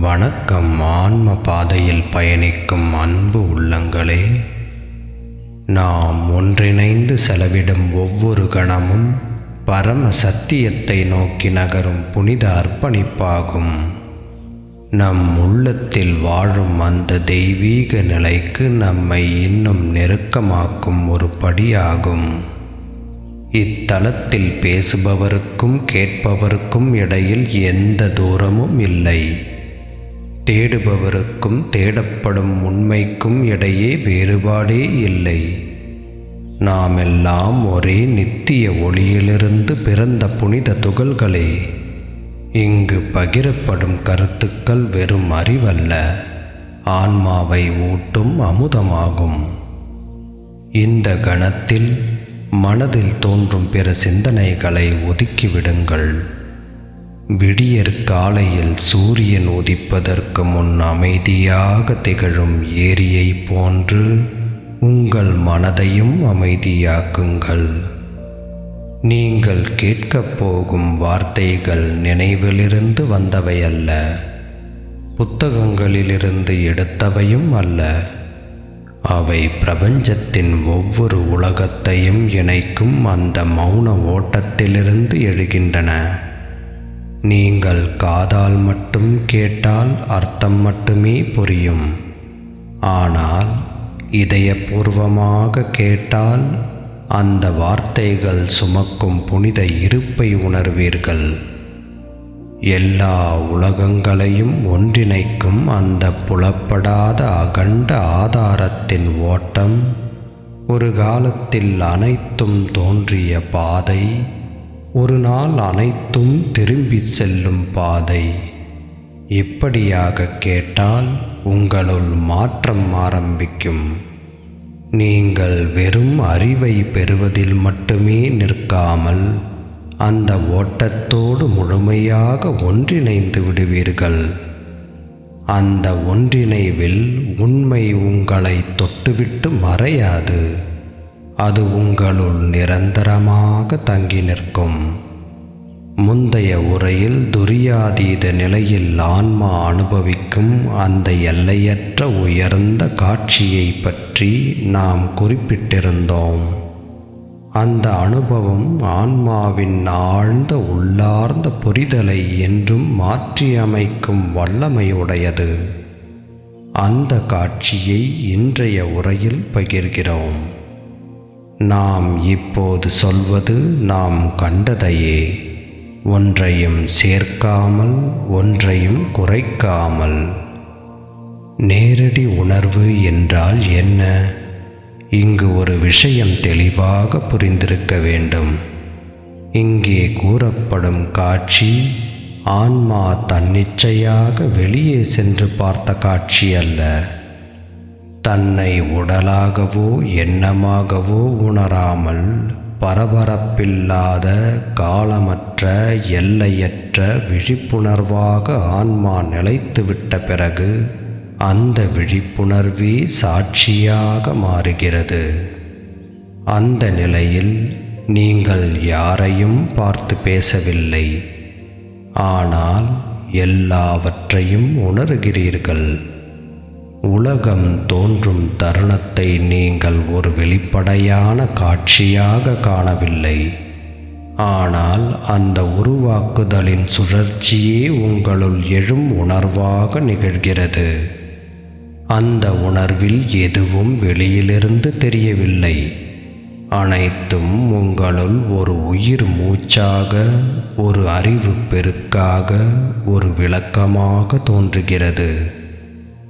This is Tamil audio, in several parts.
வணக்கம் ஆன்ம பாதையில் பயணிக்கும் அன்பு உள்ளங்களே. நாம் ஒன்றிணைந்து செலவிடும் ஒவ்வொரு கணமும் பரம சத்தியத்தை நோக்கி நகரும் புனித அர்ப்பணிப்பாகும். நம் உள்ளத்தில் வாழும் அந்த தெய்வீக நிலைக்கு நம்மை இன்னும் நெருக்கமாக்கும் ஒரு படியாகும். இத்தலத்தில் பேசுபவருக்கும் கேட்பவருக்கும் இடையில் எந்த தூரமும் இல்லை. தேடுபவருக்கும் தேடப்படும் உண்மைக்கும் இடையே வேறுபாடே இல்லை. நாமெல்லாம் ஒரே நித்திய ஒளியிலிருந்து பிறந்த புனித துகள்களே. இங்கு பகிரப்படும் கருத்துக்கள் வெறும் அறிவல்ல. ஆன்மாவை ஊட்டும் அமுதமாகும். இந்த கணத்தில் மனதில் தோன்றும் பிற சிந்தனைகளை ஒதுக்கிவிடுங்கள். விடியற் காலையில் சூரியன் உதிப்பதற்கு முன் அமைதியாக திகழும் ஏரியை போன்று உங்கள் மனதையும் அமைதியாக்குங்கள். நீங்கள் கேட்கப் போகும் வார்த்தைகள் நினைவிலிருந்து வந்தவையல்ல புத்தகங்களிலிருந்து எடுத்தவையும் அல்ல. அவை பிரபஞ்சத்தின் ஒவ்வொரு உலகத்தையும் இணைக்கும் அந்த மௌன ஓட்டத்திலிருந்து எழுகின்றன. நீங்கள் காதால் மட்டும் கேட்டால் அர்த்தம் மட்டுமே புரியும். ஆனால் இதயபூர்வமாக கேட்டால் அந்த வார்த்தைகள் சுமக்கும் புனித இருப்பை உணர்வீர்கள். எல்லா உலகங்களையும் ஒன்றிணைக்கும் அந்த புலப்படாத அகண்ட ஆதாரத்தின் ஓட்டம் ஒரு காலத்தில் அனைத்தும் தோன்றிய பாதை ஒரு நாள் அனைத்தும் திரும்பி செல்லும் பாதை. இப்படியாக கேட்டால் உங்களுள் மாற்றம் ஆரம்பிக்கும். நீங்கள் வெறும் அறிவை பெறுவதில் மட்டுமே நிற்காமல் அந்த ஓட்டத்தோடு முழுமையாக ஒன்றிணைந்து விடுவீர்கள். அந்த ஒன்றிணைவில் உண்மை உங்களை தொட்டுவிட்டு மறையாது. அது உங்களுள் நிரந்தரமாக தங்கி நிற்கும். முந்தைய உரையில் துரியாதீத நிலையில் ஆன்மா அனுபவிக்கும் அந்த எல்லையற்ற உயர்ந்த காட்சியை பற்றி நாம் குறிப்பிட்டிருந்தோம். அந்த அனுபவம் ஆன்மாவின் ஆழ்ந்த உள்ளார்ந்த புரிதலை என்றும் மாற்றியமைக்கும் வல்லமையுடையது. அந்த காட்சியை இன்றைய உரையில் பகிர்கிறோம். நாம் இப்போது சொல்வது நாம் கண்டதையே. ஒன்றையும் சேர்க்காமல் ஒன்றையும் குறைக்காமல். நேரடி உணர்வு என்றால் என்ன? இங்கு ஒரு விஷயம் தெளிவாக புரிந்திருக்க வேண்டும். இங்கே கூறப்படும் காட்சி ஆன்மா தன்னிச்சையாக வெளியே சென்று பார்த்த காட்சி அல்ல. தன்னை உடலாகவோ எண்ணமாகவோ உணராமல் பரபரப்பில்லாத காலமற்ற எல்லையற்ற விழிப்புணர்வாக ஆன்மா நிலைத்துவிட்ட பிறகு அந்த விழிப்புணர்வே சாட்சியாக மாறுகிறது. அந்த நிலையில் நீங்கள் யாரையும் பார்த்து பேசவில்லை. ஆனால் எல்லாவற்றையும் உணர்கிறீர்கள். உலகம் தோன்றும் தருணத்தை நீங்கள் ஒரு வெளிப்படையான காட்சியாக காணவில்லை. ஆனால் அந்த உருவாக்குதலின் சுழற்சியே உங்களுள் எழும் உணர்வாக நிகழ்கிறது. அந்த உணர்வில் எதுவும் வெளியிலிருந்து தெரியவில்லை. அனைத்தும் உங்களுள் ஒரு உயிர் மூச்சாக ஒரு அறிவு பெருக்காக ஒரு விளக்கமாக தோன்றுகிறது.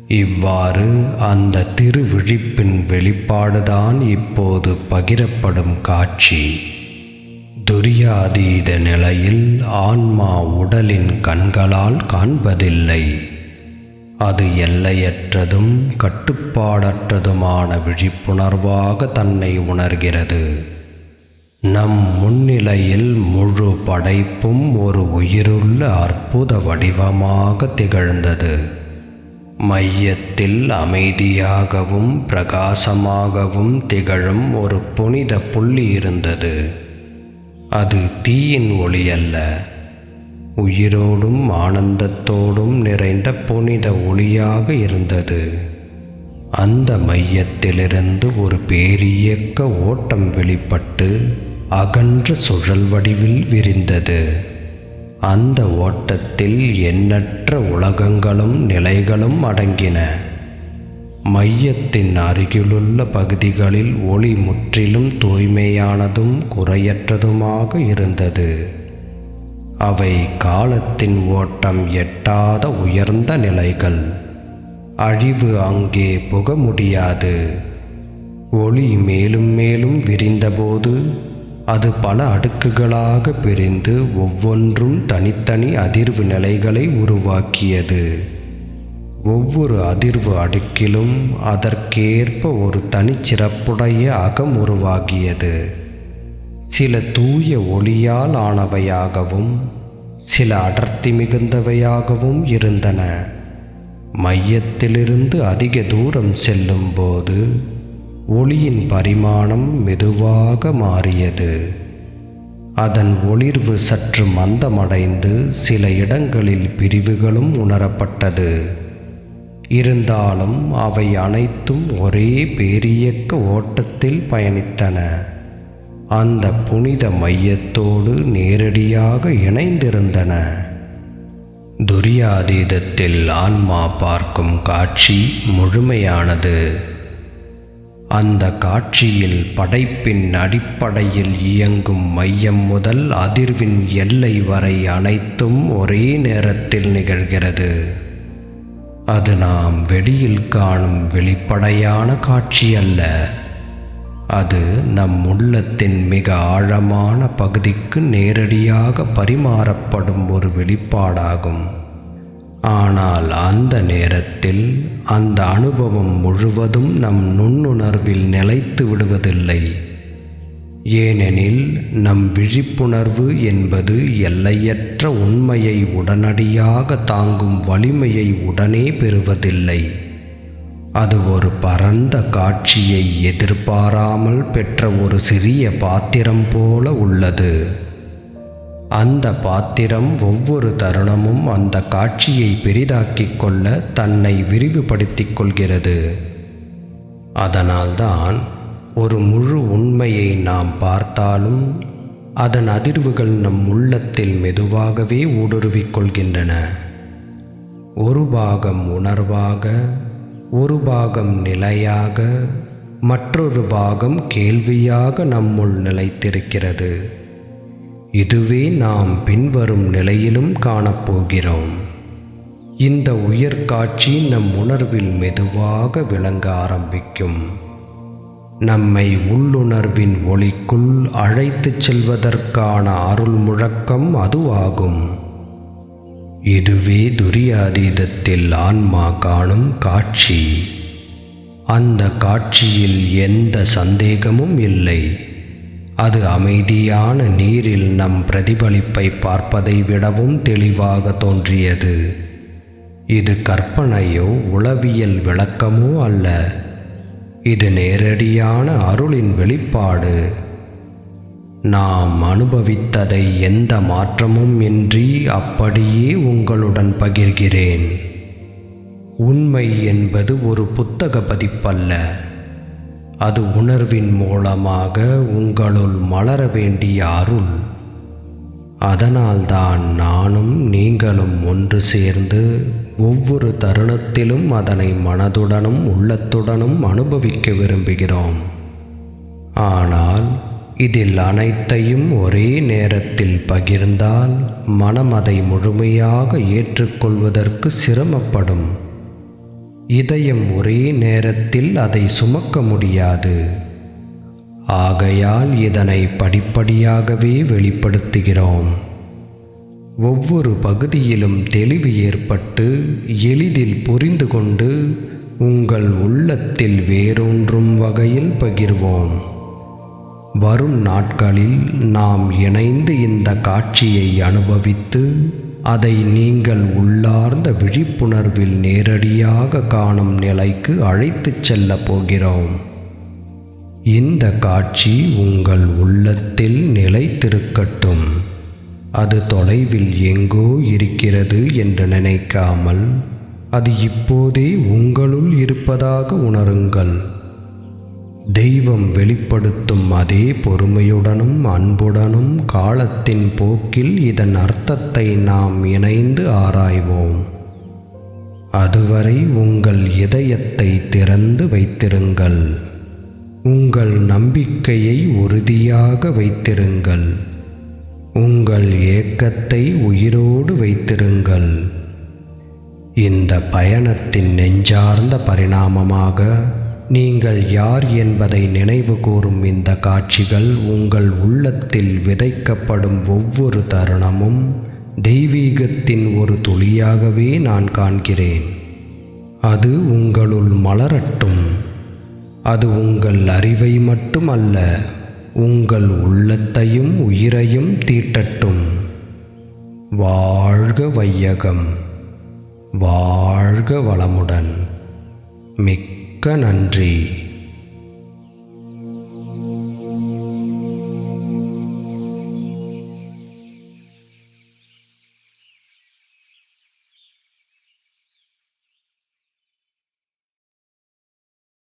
இவ்வாறு அந்த திருவிழிப்பின் வெளிப்பாடுதான் இப்போது பகிரப்படும் காட்சி. துரியாதீத நிலையில் ஆன்மா உடலின் கண்களால் காண்பதில்லை. அது எல்லையற்றதும் கட்டுப்பாடற்றதுமான விழிப்புணர்வாக தன்னை உணர்கிறது. நம் முன்னிலையில் முழு படைப்பும் ஒரு உயிருள்ள அற்புத வடிவமாக திகழ்ந்தது. மையத்தில் அமைதியாகவும் பிரகாசமாகவும் திகழும் ஒரு புனித புள்ளி இருந்தது. அது தீயின் ஒளி அல்ல உயிரோடும் ஆனந்தத்தோடும் நிறைந்த புனித ஒளியாக இருந்தது. அந்த மையத்திலிருந்து ஒரு பேரியக்க ஓட்டம் வெளிப்பட்டு அகன்ற சுழல் வடிவில் விரிந்தது. அந்த ஓட்டத்தில் எண்ணற்ற உலகங்களும் நிலைகளும் அடங்கின. மையத்தின் அருகிலுள்ள பகுதிகளில் ஒளி முற்றிலும் தூய்மையானதும் குறையற்றதுமாக இருந்தது. அவை காலத்தின் ஓட்டம் எட்டாத உயர்ந்த நிலைகள். அழிவு அங்கே புக முடியாது. ஒளி மேலும் மேலும் விரிந்தபோது அது பல அடுக்குகளாக பிரிந்து ஒவ்வொன்றும் தனித்தனி அதிர்வு நிலைகளை உருவாக்கியது. ஒவ்வொரு அதிர்வு அடுக்கிலும் அதற்கேற்ப ஒரு தனிச்சிறப்புடைய அகம் உருவாகியது. சில தூய ஒளியால் ஆனவையாகவும் சில அடர்த்தி மிகுந்தவையாகவும் இருந்தன. மையத்திலிருந்து அதிக தூரம் செல்லும்போது ஒளியின் பரிமாணம் மெதுவாக மாறியது. அதன் ஒளிர்வு சற்று மந்தமடைந்து சில இடங்களில் பிரிவுகளும் உணரப்பட்டது. இருந்தாலும் அவை அனைத்தும் ஒரே பேரியக்க ஓட்டத்தில் பயணித்தன. அந்த புனித மையத்தோடு நேரடியாக இணைந்திருந்தன. துரியாதீதத்தில் ஆன்மா பார்க்கும் காட்சி முழுமையானது. அந்த காட்சியில் படைப்பின் அடிப்படையில் இயங்கும் மையம் முதல் அதிர்வின் எல்லை வரை அனைத்தும் ஒரே நேரத்தில் நிகழ்கிறது. அது நாம் வெளியில் காணும் வெளிப்படையான காட்சி அல்ல. அது நம் உள்ளத்தின் மிக ஆழமான பகுதிக்கு நேரடியாக பரிமாறப்படும் ஒரு வெளிப்பாடாகும். ஆனால் அந்த நேரத்தில் அந்த அனுபவம் முழுவதும் நம் நுண்ணுணர்வில் நிலைத்து விடுவதில்லை. ஏனெனில் நம் விழிப்புணர்வு என்பது எல்லையற்ற உண்மையை உடனடியாக தாங்கும் வலிமையை உடனே பெறுவதில்லை. அது ஒரு பரந்த காட்சியை எதிர்பாராமல் பெற்ற ஒரு சிறிய பாத்திரம் போல உள்ளது. அந்த பாத்திரம் ஒவ்வொரு தருணமும் அந்த காட்சியை பெரிதாக்கிக் கொள்ள தன்னை விரிவுபடுத்திக் கொள்கிறது. அதனால்தான் ஒரு முழு உண்மையை நாம் பார்த்தாலும் அதன் அதிர்வுகள் நம் உள்ளத்தில் மெதுவாகவே ஊடுருவிக் கொள்கின்றன. ஒரு பாகம் உணர்வாக ஒரு பாகம் நிலையாக மற்றொரு பாகம் கேள்வியாக நம்முள் நிலைத்திருக்கிறது. இதுவே நாம் பின்வரும் நிலையிலும் காணப்போகிறோம். இந்த உயர்காட்சி நம் உணர்வில் மெதுவாக விளங்க ஆரம்பிக்கும். நம்மை உள்ளுணர்வின் ஒளிக்குள் அழைத்துச் செல்வதற்கான அருள் முழக்கம் அதுவாகும். இதுவே துரியாதீதத்தில் ஆன்மா காணும் காட்சி. அந்த காட்சியில் எந்த சந்தேகமும் இல்லை. அது அமைதியான நீரில் நம் பிரதிபலிப்பை பார்ப்பதை விடவும் தெளிவாக தோன்றியது. இது கற்பனையோ உளவியல் விளக்கமோ அல்ல. இது நேரடியான அருளின் வெளிப்பாடு. நாம் அனுபவித்ததை எந்த மாற்றமும் இன்றி அப்படியே உங்களுடன் பகிர்கிறேன். உண்மை என்பது ஒரு புத்தக பதிப்பல்ல. அது உணர்வின் மூலமாக உங்களுள் மலர வேண்டிய அருள். அதனால்தான் நானும் நீங்களும் ஒன்று சேர்ந்து ஒவ்வொரு தருணத்திலும் அதனை மனதுடனும் உள்ளத்துடனும் அனுபவிக்க விரும்புகிறோம். ஆனால் இதில் அனைத்தையும் ஒரே நேரத்தில் பகிர்ந்தால் மனம் அதை முழுமையாக ஏற்றுக்கொள்வதற்கு சிரமப்படும். இதயம் ஒரே நேரத்தில் அதை சுமக்க முடியாது. ஆகையால் இதனை படிப்படியாகவே வெளிப்படுத்துகிறோம். ஒவ்வொரு பகுதியிலும் தெளிவு ஏற்பட்டு எளிதில் புரிந்து கொண்டு உங்கள் உள்ளத்தில் வேரூன்றும் வகையில் பகிர்வோம். வரும் நாட்களில் நாம் இணைந்து இந்த காட்சியை அனுபவித்து அதை நீங்கள் உள்ளார்ந்த விழிப்புணர்வில் நேரடியாக காணும் நிலைக்கு அழைத்துச் செல்ல போகிறோம். இந்த காட்சி உங்கள் உள்ளத்தில் நிலைத்திருக்கட்டும். அது தொலைவில் எங்கோ இருக்கிறது என்று நினைக்காமல் அது இப்போதே உங்களுள் இருப்பதாக உணருங்கள். தெய்வம் வெளிப்படுத்தும் அதே பொறுமையுடனும் அன்புடனும் காலத்தின் போக்கில் இதன் அர்த்தத்தை நாம் இணைந்து ஆராய்வோம். அதுவரை உங்கள் இதயத்தை திறந்து வைத்திருங்கள். உங்கள் நம்பிக்கையை உறுதியாக வைத்திருங்கள். உங்கள் ஏக்கத்தை உயிரோடு வைத்திருங்கள். இந்த பயணத்தின் நெஞ்சார்ந்த பரிணாமமாக நீங்கள் யார் என்பதை நினைவு கூறும் இந்த காட்சிகள் உங்கள் உள்ளத்தில் விதைக்கப்படும் ஒவ்வொரு தருணமும் தெய்வீகத்தின் ஒரு துளியாகவே நான் காண்கிறேன். அது உங்களுள் மலரட்டும். அது உங்கள் அறிவை மட்டுமல்ல உங்கள் உள்ளத்தையும் உயிரையும் தீட்டட்டும். வாழ்க வையகம் வாழ்க வளமுடன். மிக்க நன்றி.